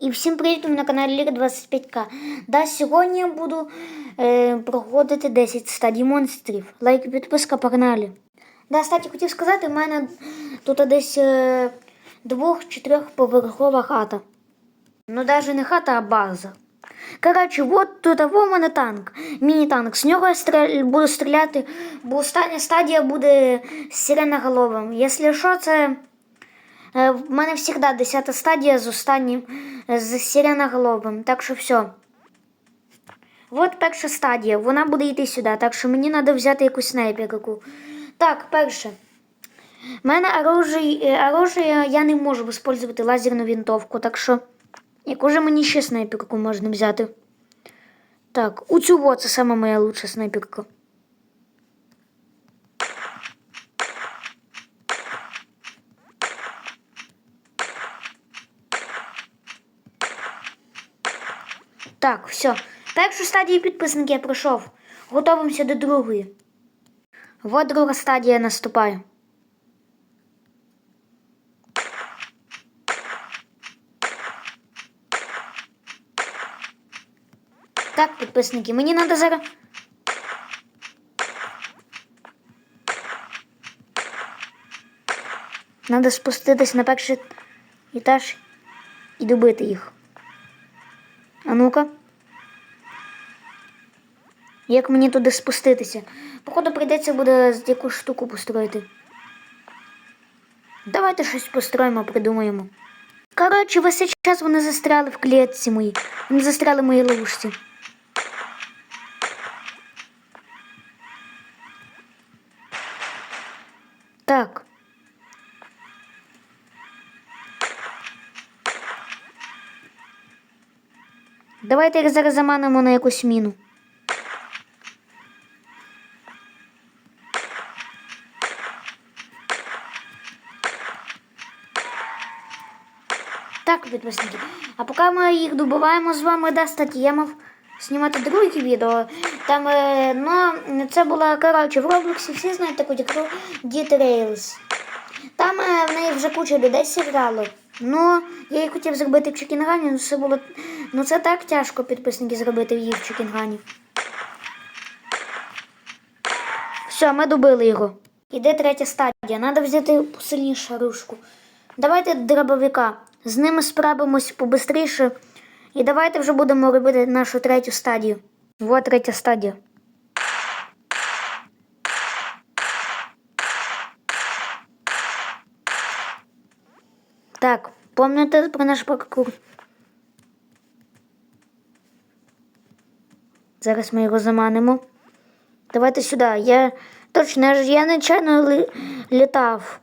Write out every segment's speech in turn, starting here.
І всім привіт на каналі Ліга 25К. Да, сьогодні я буду е, проходити 10 стадій монстрів. Лайк підписка погнали. Да, кстати, хотів сказати, в мене тут десь е, двох чи хата. Ну, навіть не хата, а база. Коротше, от тут в мене танк, міні-танк. З нього я стріля... буду стріляти, бо остання стадія буде з сиреноголовим. Якщо що, це. Е, В мене завжди 10 стадія з останнім е, з сиреноголовим. Так що все. От перша стадія. Вона буде йти сюди, так що мені треба взяти якусь снайперку. Так, перше. У мене оружие, я не можу використовувати лазерну винтовку, так що яку же мені ще снайперку можна взяти? Так, у во, це саме моя лучша снайперка. Так, все. Першу стадію підписники я пройшов. Готовимося до другої. Вот друга стадія наступає. Так, підписники, мені треба зараз. Треба спуститись на перший етаж і добити їх. Ну-ка. Як мені туди спуститися? Походу прийдеться буде якусь штуку построїти. Давайте щось построїмо, придумаємо. Коротше, весь час вони застряли в клітці моїй. Вони застряли в моїй ловушці. Давайте їх зараз заманимо на якусь міну. Так, підписники. А поки ми їх добуваємо з вами, да, статі, я мав знімати друге відео. Там, е, ну, це була, коротше, в Роблоксі всі знають таку ігру Dead Там е, в неї вже куча людей зіграло. Ну, я її хотів зробити в Чекінгані, ну це було. Ну це так тяжко підписники зробити в Чекінгані. Все, ми добили його. Іде третя стадія. Треба взяти посильнішу рушку. Давайте дробовика. З ними справимось побистріше. І давайте вже будемо робити нашу третю стадію. Вот третя стадія. Так, пам'ятаєте про наш паркур? Зараз ми його заманимо. Давайте сюди. Я точно я нечайно лі... літав.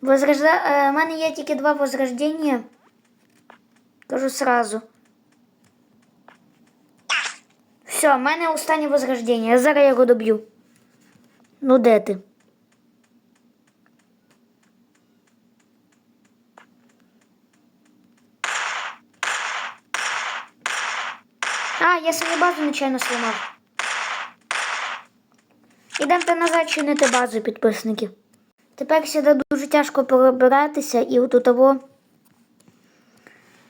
Возрожда... е, У мене є тільки два возрождення. Кажу сразу. Все, в мене останнє возрождення. Я зараз його доб'ю. Ну де ти? А, я свою базу нечайно сломав. Ідемте назад чинити базу, підписники. Тепер сюди дуже тяжко перебиратися і от того.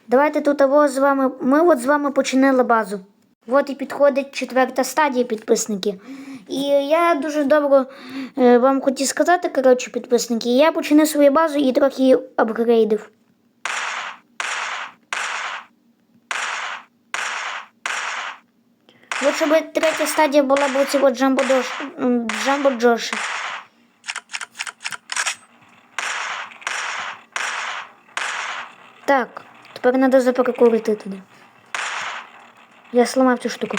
Давайте тут того з вами. Ми от з вами починили базу. От і підходить четверта стадія підписники. І я дуже добре е, вам хотів сказати, коротше, підписники, я починив свою базу і трохи її апгрейдив. щоб третя стадія була б оці от джамбо Дош- м, джамбо Джоші. Так, тепер треба заперекурити туди. Я сломав цю штуку.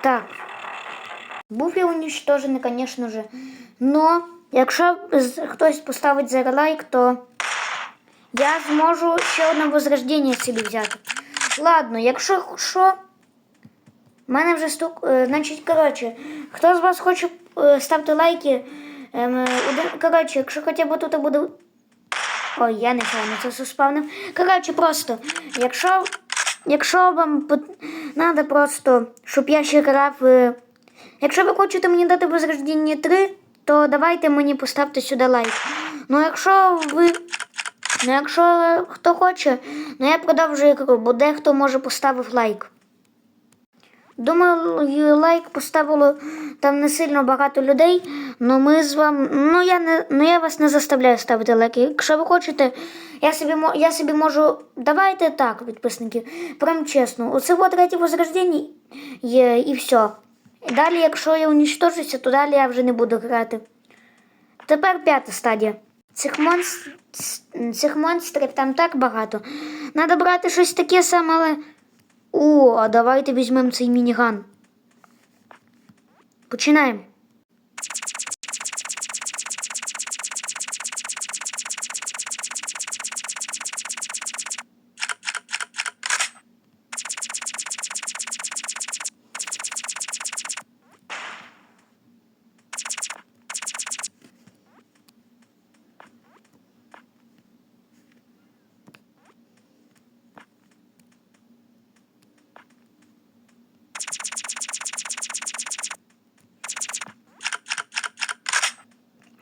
Так. Був я уничтожений, звісно ж. Но якщо хтось поставить зараз лайк, то я зможу ще одне возрождення собі взяти. Ладно, якщо що, у мене вже стук. е, Значить, коротше, хто з вас хоче е, ставте лайки. Ем, е, коротше, якщо хоча б тут буде. Ой, я нечайно це все спавнив. Коротше, просто, якщо, якщо вам треба просто, щоб я ще грав. Якщо ви хочете мені дати возрождення 3, то давайте мені поставте сюди лайк. Ну якщо ви. Ну якщо хто хоче, ну я продовжую ігру, бо дехто може поставив лайк. Думаю, лайк поставило там не сильно багато людей, але ми з вами. Ну я не ну я вас не заставляю ставити лайки. Якщо ви хочете, я собі я собі можу. Давайте так, підписники. Прям чесно. Оце от третє возрождення є і все. Далі, якщо я унічтожуся, то далі я вже не буду грати. Тепер п'ята стадія. Цих, монст... Цих монстрів там так багато. Надо брати щось таке саме, але. О, а давайте візьмемо цей мініган. Починаємо.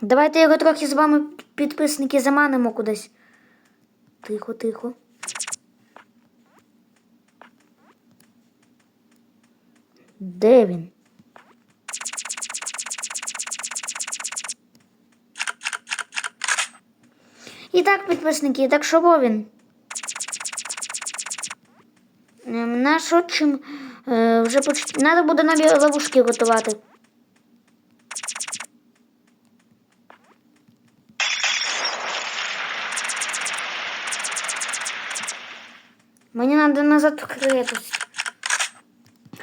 Давайте його трохи з вами, підписники, заманимо кудись. Тихо, тихо. Де він? І так, підписники, і так що він? Ем, Наш отчим е, вже поч... Надо буде нові ловушки готувати. Мені треба назад вкритись.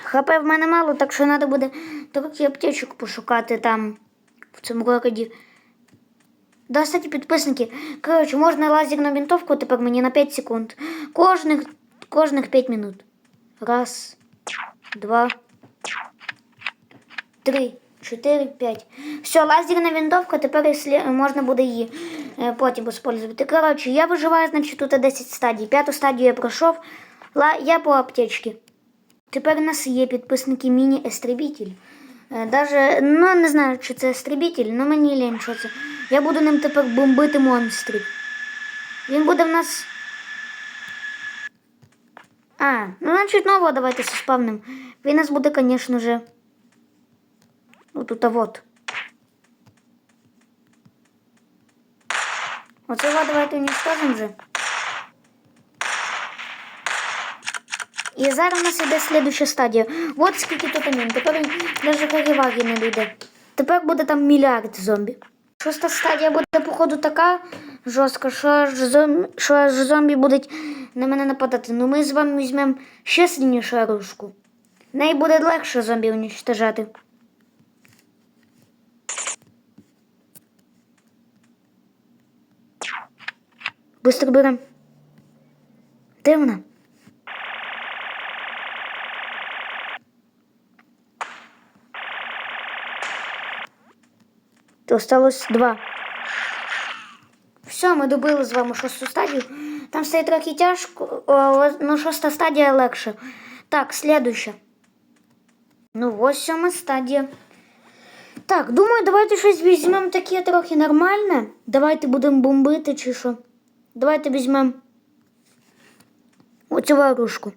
ХП в мене мало, так що треба буде трохи аптечок пошукати там, в цьому городі. Да, кстати, підписники. Коротше, можна лазерну винтовку тепер мені на 5 секунд. Кожних, кожних 5 минут. Раз, два, три, чотири, п'ять. Все, лазерна винтовка, тепер можна буде її потім використовувати. Коротше, я виживаю, значить, тут 10 стадій. П'яту стадію я пройшов. Ла, я по аптечці. Тепер у нас є підписники міні-естрибітель. Е, Даже, ну не знаю, чи це естрибітель, але мені лінь, що це. Я буду ним тепер бомбити монстрів. Він буде в нас. А, ну значить нового давайте спавним. Він у нас буде, звісно же. Ну тут а вот. Оце його давайте уничтожим вже. І зараз у нас іде слідуща стадія. От скільки тут амін. Тепер навіть Гарівагі не дійде. Тепер буде там мільярд зомбі. Шоста стадія буде, походу, така жорстка, що аж, зом... що аж зомбі будуть на мене нападати. Ну ми з вами візьмемо ще сильнішу оружку. Неї буде легше зомбі уничтожати. Быстро берем. Де вона? Осталось два. Все, ми добили з вами шосту стадію. Там стає трохи тяжко, о, ну шоста стадія легше. Так, слідуюча. Ну, ось сьома стадія. Так, думаю, давайте щось візьмемо таке трохи нормальне. Давайте будемо бомбити чи що. Давайте візьмемо оцю варушку.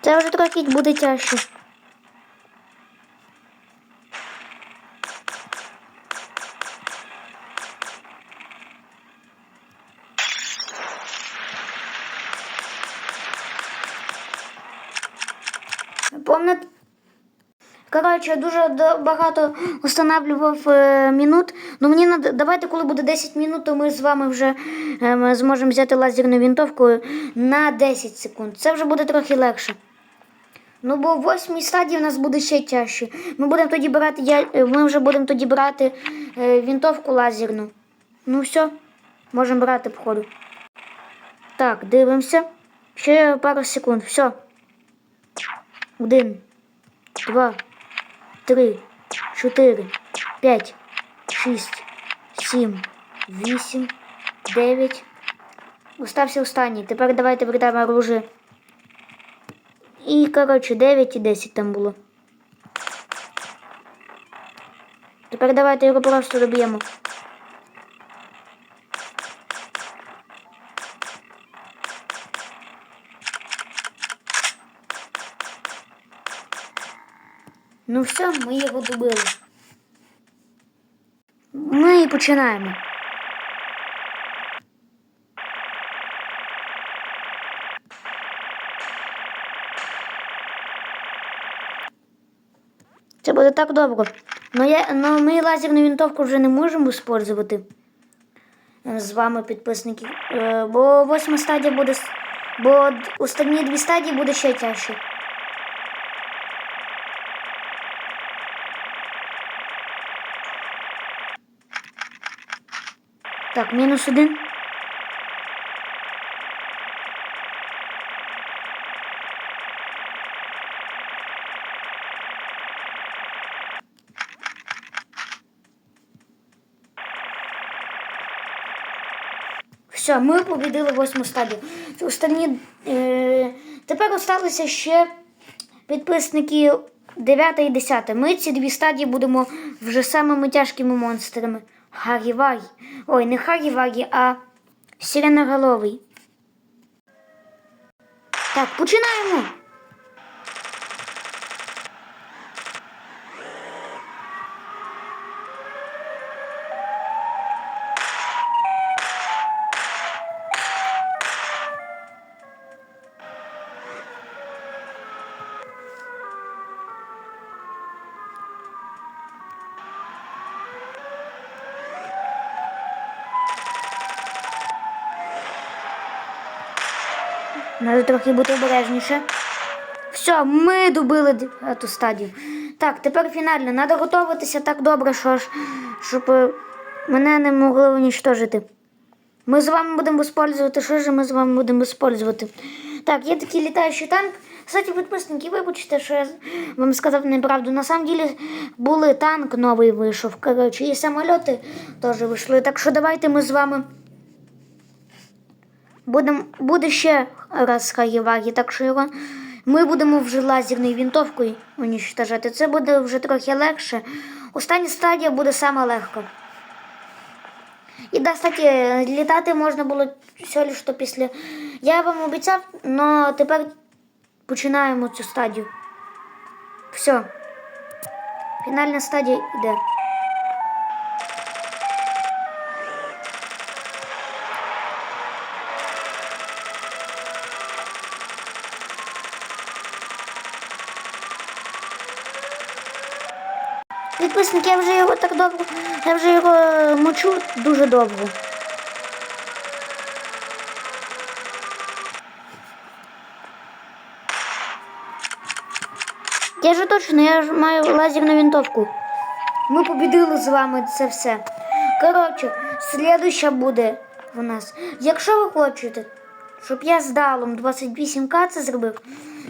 Це вже трохи буде тяжче. Коротше, дуже багато встановлював е, минут. Ну мені надо, давайте, коли буде 10 минут, то ми з вами вже е, ми зможемо взяти лазерну винтовку на 10 секунд. Це вже буде трохи легше. Ну, бо в восьмій стадії в нас буде ще тяжче. Ми будемо тоді брати, я, е, ми вже будемо тоді брати винтовку лазерну. Ну все, можемо брати походу. Так, дивимося. Ще пару секунд. Все. Один, два, три, чотири, п'ять, шість, сім, вісім, дев'ять. Остався останній. Тепер давайте прийдемо оружие. І, коротше, 9 і 10 там було. Тепер давайте його просто доб'ємо. Добили. Ми і починаємо. Це буде так довго. Но я, но ми лазерну винтовку вже не можемо використовувати з вами, підписники. Е, Бо восьма стадія буде. Бо останні дві стадії буде ще тяжче. Так, мінус один. Все, ми побідили восьму стадію. Останні, е, тепер залишилися ще підписники 9 і 10. Ми ці дві стадії будемо вже самими тяжкими монстрами. Харі-вагі. Ой, не Харі-вагі, а Сиреноголовий. Так, починаємо. Треба трохи бути обережніше. Все, ми добили ту стадію. Так, тепер фінально. Треба готуватися так добре, що ж, щоб е, мене не могли унічтожити. Ми з вами будемо використовувати. Що ж ми з вами будемо використовувати? Так, є такий літаючий танк. Кстати, підписники, вибачте, що я вам сказав неправду. На самом деле були танк новий вийшов. Коротше, і самоліти теж вийшли. Так що давайте ми з вами Будем, буде ще раз Хаєвагі, так що його ми будемо вже лазерною винтовкою уничтожати. Це буде вже трохи легше. Остання стадія буде саме легко. І да, кстати, літати можна було все лише після. Я вам обіцяв, але тепер починаємо цю стадію. Все. Фінальна стадія йде. Підписники, я вже його так довго. Я вже його мочу дуже довго. Я же точно, я ж маю лазерну винтовку. Ми побідили з вами це все. Коротше, слідуща буде в нас. Якщо ви хочете, щоб я з далом 28к це зробив,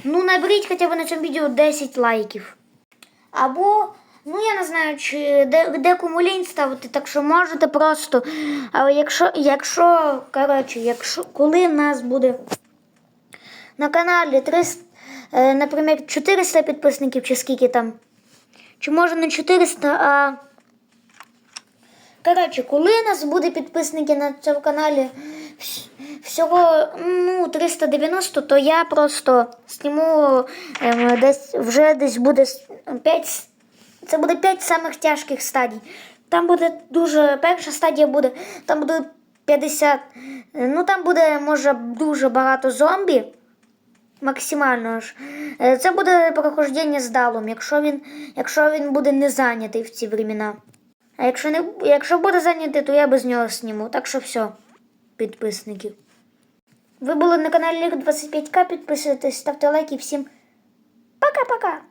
ну наберіть хоча б на цьому відео 10 лайків. Або, ну я не знаю, чи де, де лінь ставити, так що можете просто. Але якщо, якщо, коротше, якщо коли нас буде на каналі 300, е, наприклад, 400 підписників, чи скільки там, чи може не 400, а. Коротше, коли нас буде підписники на цьому каналі всього ну, 390, то я просто зніму ем, десь вже десь буде 5, це буде 5 самих тяжких стадій. Там буде дуже, перша стадія буде, там буде 50, е, ну там буде, може, дуже багато зомбі. Максимально ж. Е, Це буде прохождення з далом, якщо він, якщо він буде не зайнятий в ці времена. А якщо не якщо буде зайнятий, то я без нього сніму. Так що все, підписники. Ви були на каналі Ліг 25К, підписуйтесь, ставте лайки. Всім пока-пока!